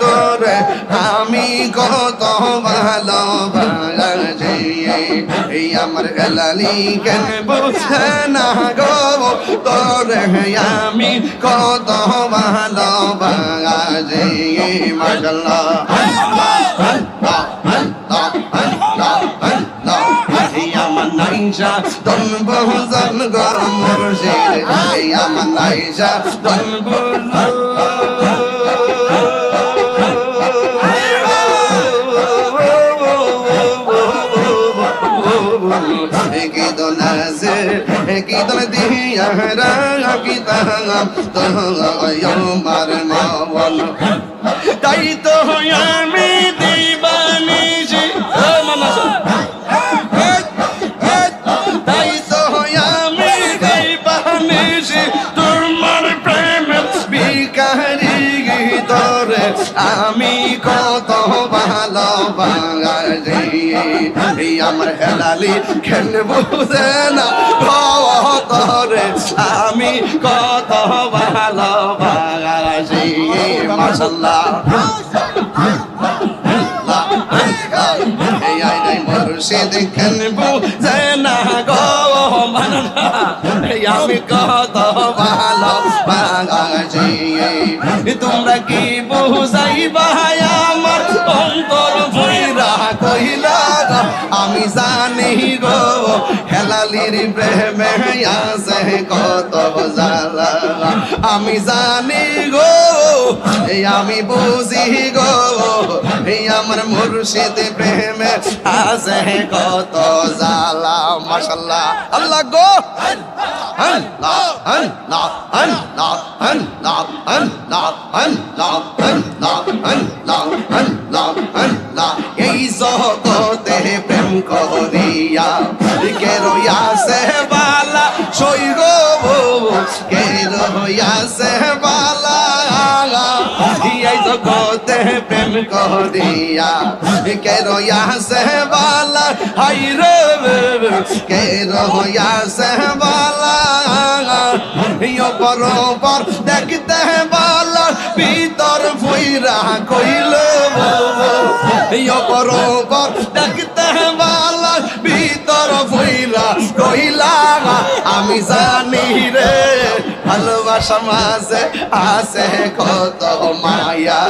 তোরে আমি কত ভালোবাসি এই আমার হেলালি কেন বুঝে না গো তোরে আমি কত ভালোবাসি মাশাল্লাহ আইসা। দন বহুজন গরম মুর্শিদ আমার আইসা দন বহুজন কীর্তন দিয়া কীর্তন তো মার মন তাই তো হয়ান এই আমার হেলালি কেন বুঝে না। তোরে আমি কত ভালোবাসি। মাসাল্লাহ না আমি কত ভালো তোমরা কি বুঝাই ভাই আমার অন্তর? কইলা আমি জানি গো, হেলালির প্রেমে আছে কত জালা আমি জানি গো এই আমি বুঝি গো এই আমার মুর্শিদ প্রেমে আছে কত জালা মাশাল্লাহ। আল্লাহ গো! এই জগতে প্রেম করিয়া কেরোয়া সে বালা সৈর কেরোয়া সে বালা এই জগতে প্রেম করিয়া? কে রইয়াছে বালা হাই রে কে রইয়াছে বালা ইয়ো বরবর দেখতে বালা। ভিতর ফুইরা কইল বরবর দেখতে বালা। ভিতর ফুইরা কইলা, আমি জানি রে। ভালোবাসা মাঝে আছে কত মায়া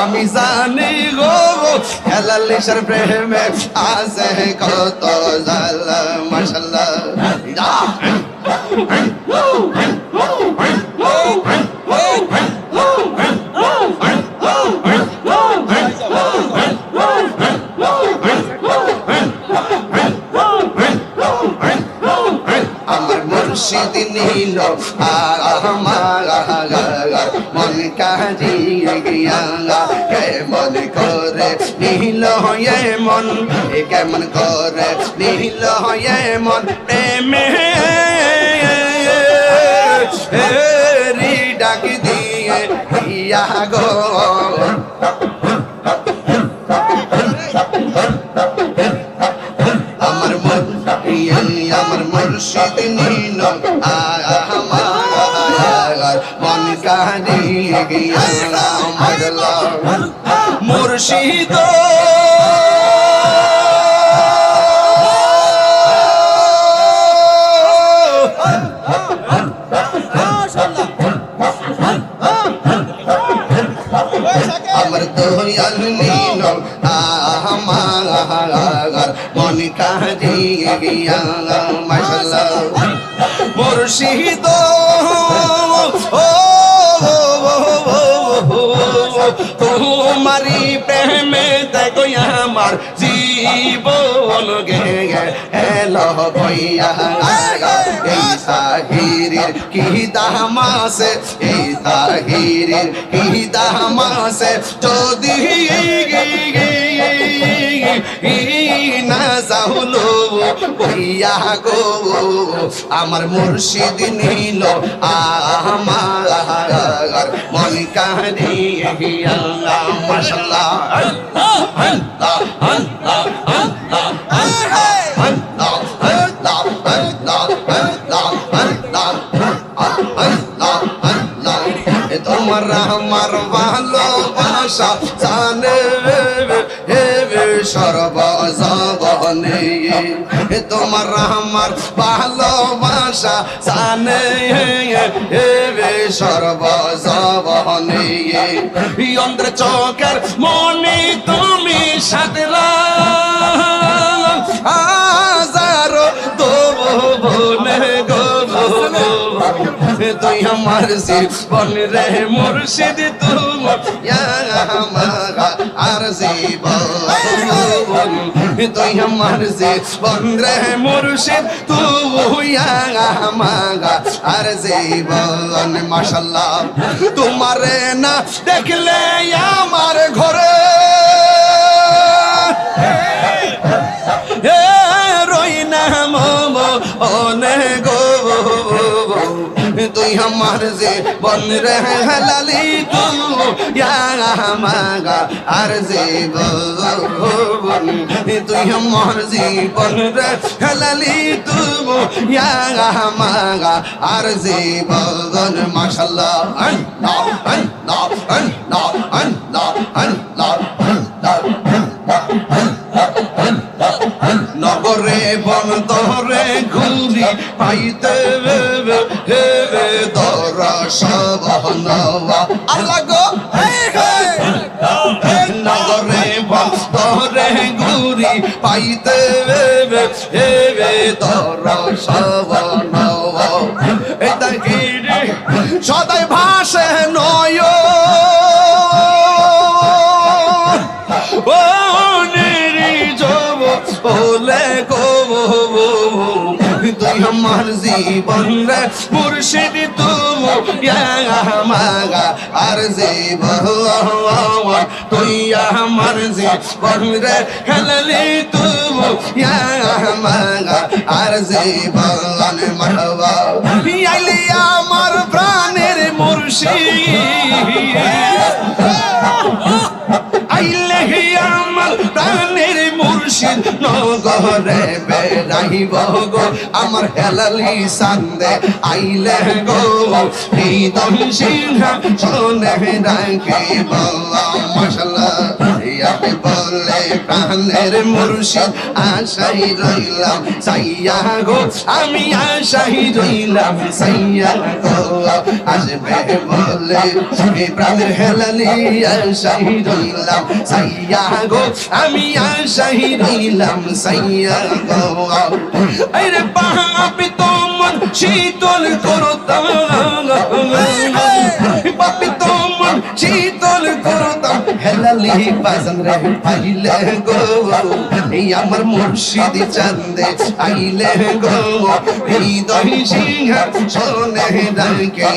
আমি জানি গো হেলালিশার প্রেমে আছে কত জাল মাশাল্লাহ। নীল আমার মন কাজিয়ে গিয়া কে মন করে নীল হয়ে মন? কেমন করে নীল হয়ে মন? প্রেমে ডাক দিয়ে ইয়া গো। আমার মন আমার মুর্শিদ নীল আমার মন গিয়া আমার মুর্শিদ। আমার দয়াল নীল আমার মন কাহিয়ে গিয়া মাশাল্লাহ মুর্শিদ। প্রেমে দেখো আমার জীবন গে এলো বইয়া এই তাহিরের কি দামাসে এই তাহিরের কি দামাসে যদি না যাহলো কইয়া গো, আমার মুর্শিদ নিল আমার মন কাহি আল্লাহ মাশাআল্লাহ তোমার আমার ভালোবাসা জানে সর্বজবনে তোমার আমার ভালোবাসা জানে। হে সর্বজবনে অন্ধ্র চোখের মনে তুমি সাদরা হাজারো দোবনে গো তুই আমার জীবন রে মুর্শিদ তুমি আমার আর জীবন তুই আমার জীবন রে মুর্শিদ তুই আমাগা আর জীবন মাশাল্লাহ। তোমারে না দেখলে আমার ঘরে। হে আমার যে বন রে লালি তু মাগা আর যে বন তুই আমার জীবন রে লালি তু মাগা আর যে বন মাশাল্লাহ আল্লাহ আল্লাহ আল্লাহ নগরে বন তরে ঘুরি পাইতে হেবে দর সবনবা আল্লাহ গো নগরে বন তরে ঘুরি পাইতে হেবে দর সবনবা এটা কি সদাই ভাসে নয় আমার জীবন রে, মুর্শিদ তুমি মাগা, আর জীবন তুই আমার জীবন রে খেললি তুমি মাগা, আর জীবন মারবা আইলি আমার প্রাণের মুর্শিদ। মুর্শিদ নগরে বেড়াইব গো। আমার হেলালি সান্দে আইলে গো। হৃদয় সিংহ শোনে রাখিব মশলা বলে প্রাণের মুর্শিদ আশাই রইলাম, সাইয়া গো। আমি আশাই রইলাম, সাইয়া গো। আসবে বলে এ প্রাণের হেলালি আশাই রইলাম, সাইয়া গো। আমি আশাই রইলাম সাইয়া গো আরে পাপি তোমার শীতল করতাম পাপি তোমার শীতল করতাম হেলালি বাজান রে পাইলে গো এই আমার মুর্শিদ চান্দে আইলে গো হৃদয় সিংহ সোনে ডাকে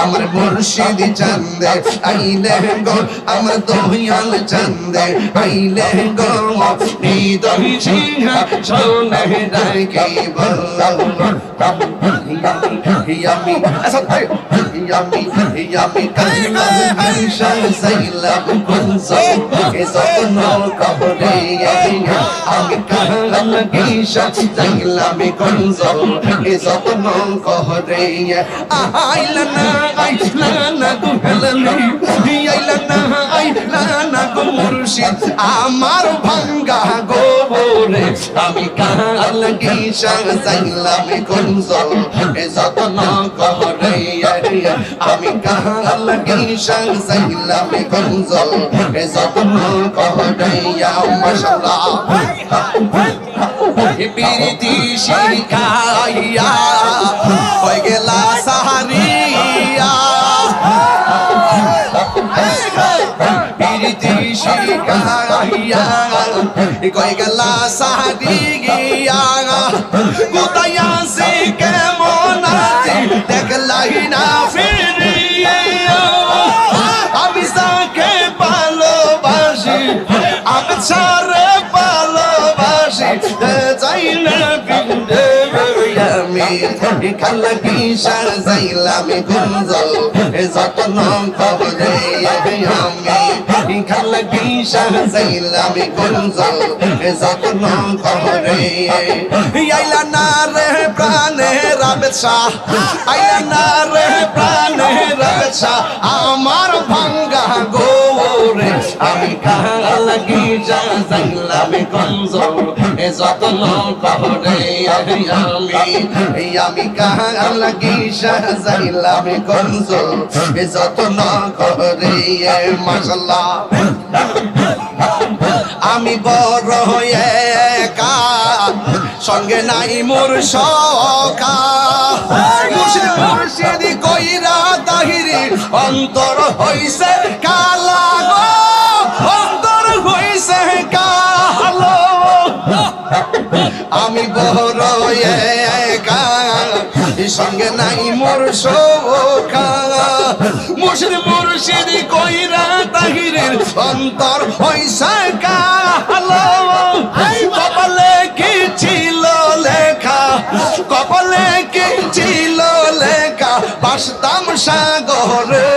আমার মুর্শিদ চান্দে আইলে গো আমার দহিয়াল চান্দে আইলে গো হৃদয় সিংহ সোনে ডাকে ইয়ামি আসাদ ইয়ামি ইয়ামি কালিমা হিংসা সাইলাম কুনসো এ স্বপ্ন কবরে আমি কাহাল গিসা সাইলাম না আমার ভাঙ্গা গোবরে। আমি আমি কাহাল গিসা সাইলাম কুনসো এ স্বপ্ন কবরে মাশাআল্লাহ। পিরিতি শিখাইয়া, হয়ে গেলা সাহারিয়া। পিরিতি শিখাইয়া কই গেলা সাহারি গিয়া কোথায়া সে কেমন আছে? না আমি খালা কি সাজাইলাম গুঞ্জ যত্ন খবরে আমি খালা কি সাজাইলাম গুঞ্জ যত্ন খবরে আইলা না রে প্রাণে রাবেদ আইলা না রে প্রাণে ভাঙ্গা আমি কাহার লাগি যাইলাম গঞ্জ এ আমি আমি যাইলাম গঞ্জ এ আমি বড় হয়ে একা, সঙ্গে নাই মোর সকা মুর্শিদ কইরা তাহিরি, অন্তর হইছে কালা। আমি বড় একা সঙ্গে নাই মোর শোকা। মুর্শিদ মুর্শিদ কইরা তাহিরের অন্তর হইছে কালো। কপালে কি ছিল লেখা? কপালে কি ছিল লেখা? বাসতাম সাগরে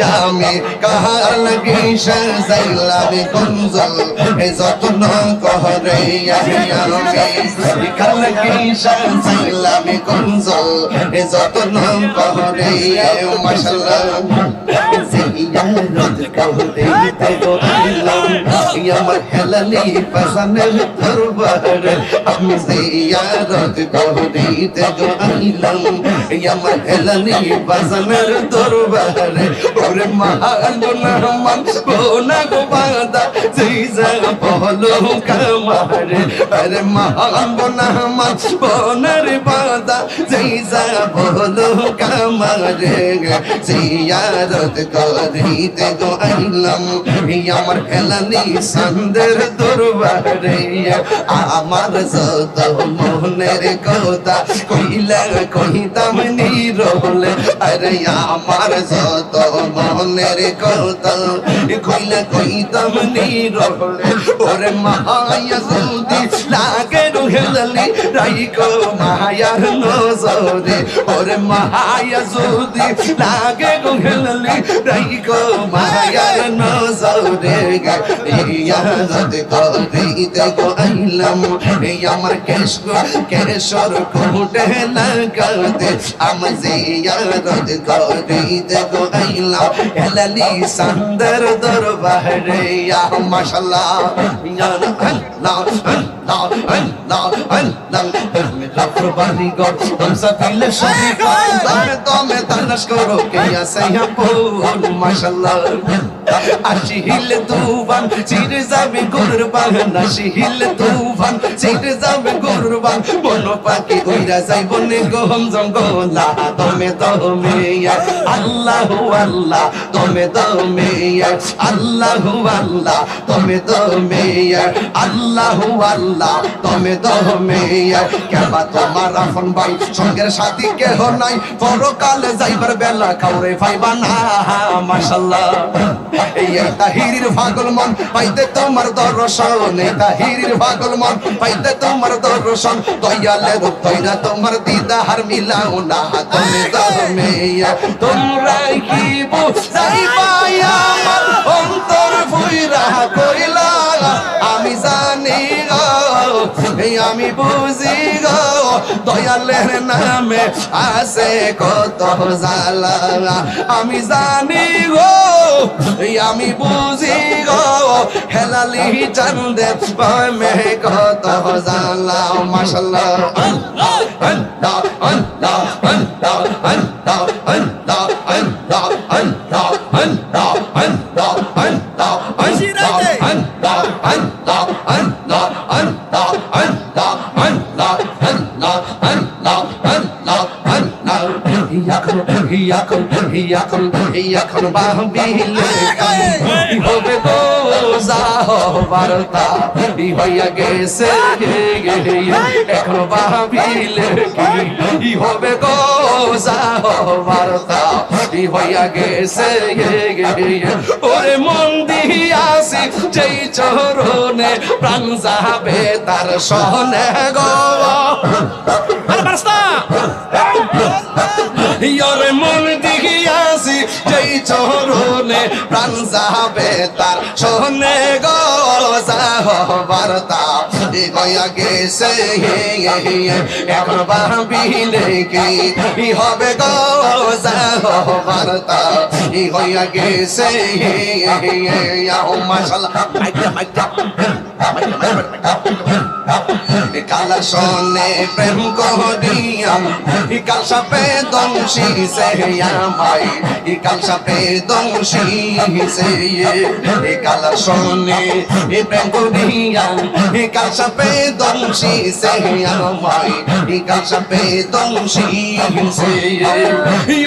আমি কাহার কিসের জাইলামি কুঞ্জল, হে যত্ন করে আমি কাহার কিসের জাইলামি কুঞ্জল, হে যত্ন জিয়ারত করতে তো আইলাম আমার হেলালি পাসানের দরবার আমি জিয়ারত করতে তো আইলাম আমার হেলালি পাসানের দরবার ওরে মহান গুনাহমান গোনা গো বাদা জিজা বলো কামারে আরে মহান গুনাহমান বোনার বাদা জিজা বলো কামারে জিয়ারত করিতে গো আইলাম আমার হেলালি সন্দের দরবারে। আমার যত মনের কথা কইলা কইতাম নিরলে আরে, আমার যত মনের কথা কইলা কইতাম নিরলে ওরে মায়া যদি লাগে হেলালি রাইকো মায়ার নজরে। ওরে মায়া যদি লাগে হেলালি রাইকো মায়ার নজরে ইয়াদ করিতে এই আমার কেশ কেশর কোটে লাগাতে আম জিয়ারত করিতে গো আইলাম হেলালি সন্দর দরবারে ইয়া মাশাআল্লাহ ইয়া আল্লাহ আল্লাহ আল্লাহ আল্লাহ মেরা কুরবানি গো তুম সবিল সবি তুমি তুমি তলাশ করো কে আসিয়া পোন মাশাআল্লাহ আশি হিল তুফান চিরে যাবে গরুর বাগান আশি হিল তুফান চিরে যাবে গরুর বাগান বন পাখি উইরা যাই বনে গহম জঙ্গলা তুমি তুমি আল্লাহ আল্লাহ তুমি তুমি আল্লাহ আল্লাহ তুমি তুমি আল্লাহ আল্লাহ তুমি তুমি। কেবা তোমার আপন ভাই, সঙ্গের সাথী কেহ নাই। যাইবার বেলা কাউরে পাইবা না এই তাহিরির মন, পাইতে তোমার দর্শন। এই তাহিরির পাগল মন, পাইতে তোমার দর্শন। দয়ালে তৈরা তোমার দিদার মিলাও না, তুমি তুমি। তোমরা কি বুঝাইবা, আমার অন্তর ফুইরা কইলা আমি বুঝি দয়ালের নামে আছে কত জালা আমি জানি গো আমি বুঝি গো হেলালি চান্দে মে কত জালা মাশাল্লাহ হিয়া কর হিয়া কর হিয়া কর বাহবিলে হবে বোঝাহ বার্তা ই হইয়া গেছে এখন বাহবিলে ই হবে গোজাহ বার্তা ই হইয়া গেছে ওরে মন দিয়াছি যেই চরণে প্রাণ যাবে তার সহনে গো। আর বার্তা ইয়রে মন দিয়াছি যেই চরণে প্রাণ যাবে তার শোনে গো বার্তা গয়া কালা সনে প্রেম করিয়াম কাল সাপে দংশি সে আমাই কাল সাপে দংশি সে কালা সনে প্রেম করিয়াম কাল সাপে দংশি, সে আমাই কাল সাপে দংশি। সে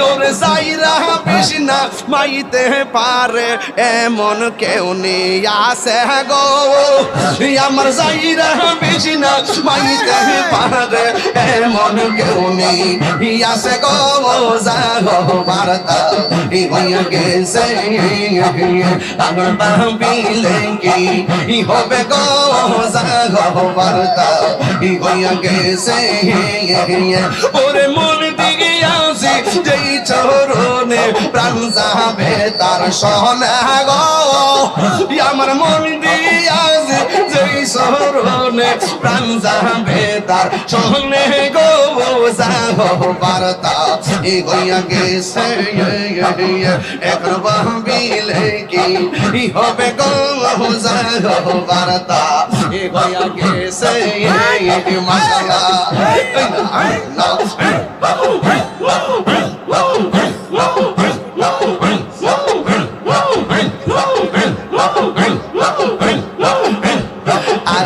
ওরে সাইরা বিষ্ণা মাইতে পারে, এমন কেউ নেই আসে গো। আমার সাইরা বিষ্ণা মাইতে পারে, এমন কেউ নেই আসে গো। যাগো বার্তা হইয়া গেছে। আমার বাবিলে কি? হবে গো যাগো বার্তা হইয়া গেছে। ওরে মন দিকে আসি, যেই চরণে প্রাণ যাবে তার সহনা গো। আমার মন দিয়ে আসি, যেই চরণে প্রাণ যাবে তার সহনে গো। যাগো বার্তা এই হইয়া গেছে এখন ভাবিলে কি হবে গো যাগো বার্তা এই হইয়া গেছে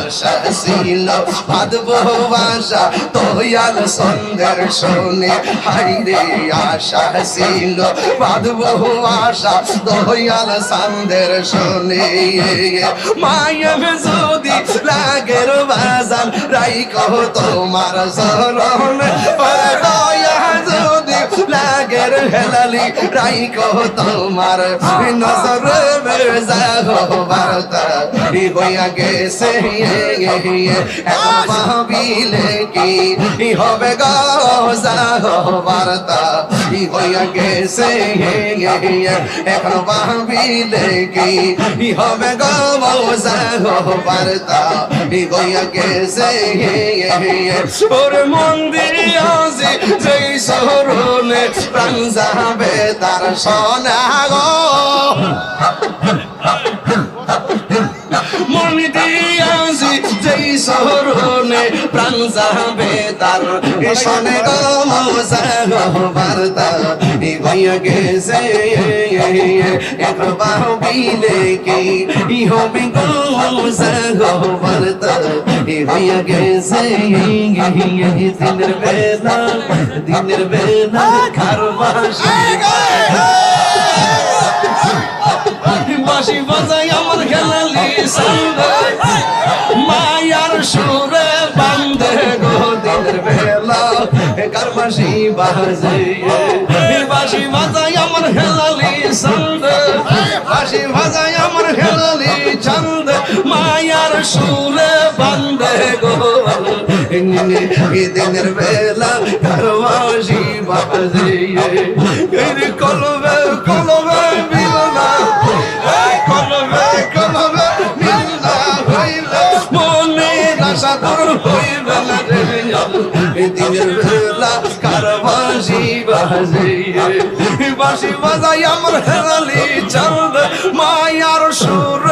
আশা ছিল ভাদব ভাষা তোয়াল সন্ধ্যের শোনে হাইরে আশা ছিল ভাদব ভাষা তোয়াল সন্ধ্যের শোনে মায়ের যদি লাগের বাজান, রাইকো তোমার শরণ দয়া লাগের হেলালি রাইকো তোমার। নজর হইয়া গেছে ভাবিলে কি? হবে গো যাগো বার্তা হইয়া গেছে এখন ভাবিলে কি? হবে গো যাগো বার্তা হইয়া গেছে ওর মন্দির আছে যেই শহরনে প্রাণ যাবে তার সোনা মনি দিয়াছি যেই শহর শহরনে প্রাণ যাবে তার। শোনে গো মোজাগো বার্তা হইয়া গেছে এখন বাহবিলে কি। হবে গো মোজাগো বার্তা হইয়া গেছে দিনের বেলা দিনের বেলা খারবাসী বাসি। বাজাই আমার খেলালি সঙ্গে সুরে বান্ধে গো দিনের বেলা। কার বাসি বাজে বাসি বাজাই আমার খেলালি সঙ্গে বাসি বাজাই আমার খেলালি ছন্দ মায়ার সুরে বান্ধে গো। দিনের বেলা কার বাসি বাজে কলবে কলবে বাসি বাজে বাসি বাজাই আমার হেরালি চন্দ মায়ার সুর